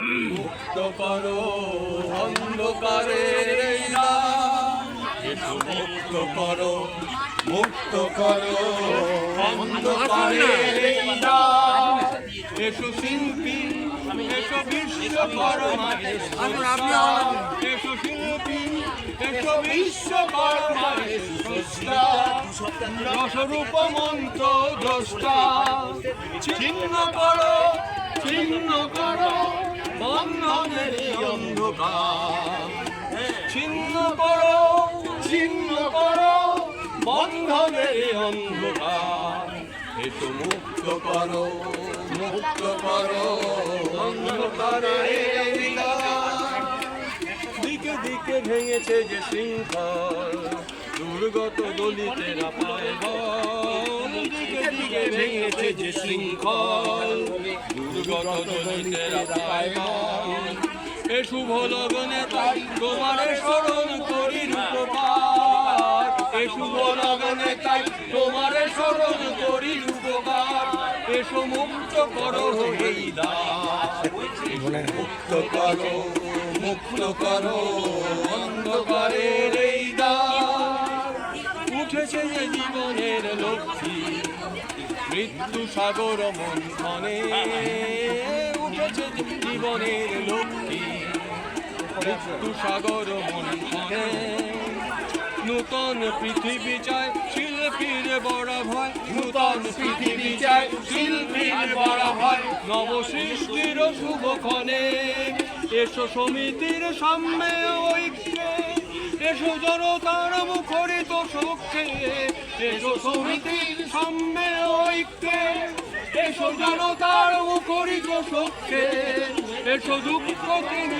মুক্ত করো অন্ধকারের মুক্ত করো মুক্ত করো অন্ধকারের। এসো শিল্পী এসো বিশ্বকর্মা এসো শিল্পী এসো বিশ্বকর্মা স্রষ্টা রসরূপ মন্ত্র দ্রষ্টা। ছিন্ন করো ছিন্ন করো বন্ধনের অন্ধকার ছিন্ন করো ছিন্ন করো, বন্ধনের অন্ধকার এসো মুক্ত করো মুক্ত করো অন্ধকারের দিকে দিকে ভেঙেছে যে শৃঙ্খল, দুর্গত দলিতেরা পায় বল। দিকে দিকে ভেঙেছে যে শৃঙ্খল, দুর্গত দলিতেরা পায় বল। এ শুভ লগনে তাই তোমারে স্মরণ করি রূপকার। এ শুভ লগনে তাই তোমারে স্মরণ করি রূপকার। এসো মুক্ত করো এই দ্বার মুক্ত করো মুক্ত করো অন্ধকারের এই দ্বার। উঠেছে যে জীবনের লক্ষ্মী, মৃত্যু সাগর মন্থনে। উঠেছে জীবনের লক্ষ্মী। সাগর নূতন পৃথিবী চায় শিল্পীর বড় ভয়। নূতন পৃথিবী চায় শিল্পীর বড় ভয়। নব সৃষ্টির শুভক্ষণে এসো সমিতির সামনে ঐক্যে। এসো জনতার মুখরিত সক্ষে এসো সমিতির সামনে ঐক্যে। এসো জনতার মুখরিত সক্ষে এসো দুঃখকে নীরবে